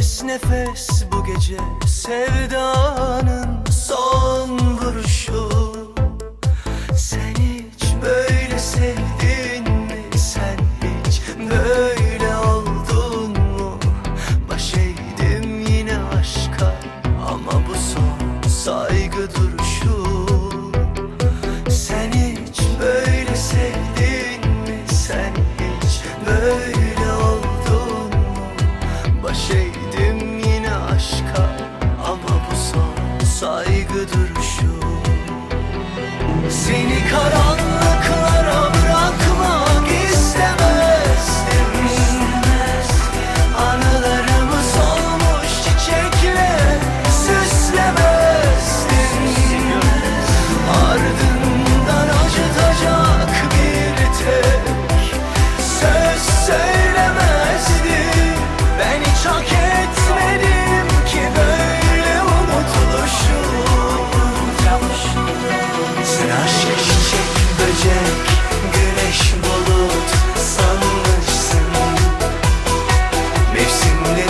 Nefes nefes bu gece sevdanın son vuruşu Sen hiç böyle sevdin mi? Sen hiç böyle oldun mu? Baş eğdim yine aşka ama bu son saygı duruşu Sen hiç böyle sevdin mi? Sen hiç böyle oldun mu? Baş eğdim saygı duruşu Seni karar Sim.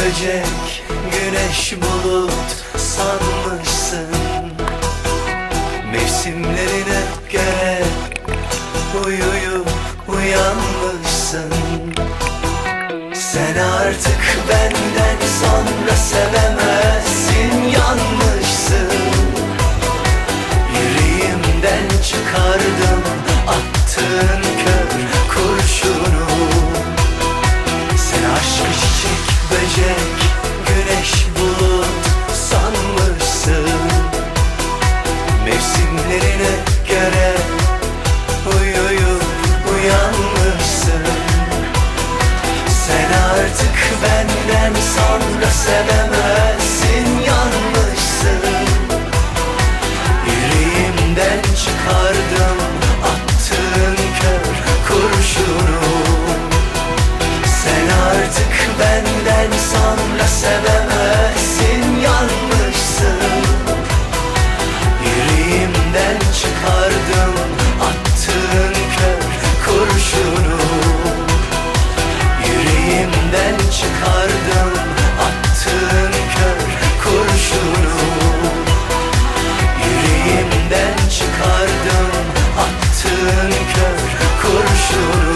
böcek, güneş bulut sanmışsın. Mevsimlerin hep göre uyuyup uyanmışsın. Sen artık benden sonra sevemem. Yeah. sure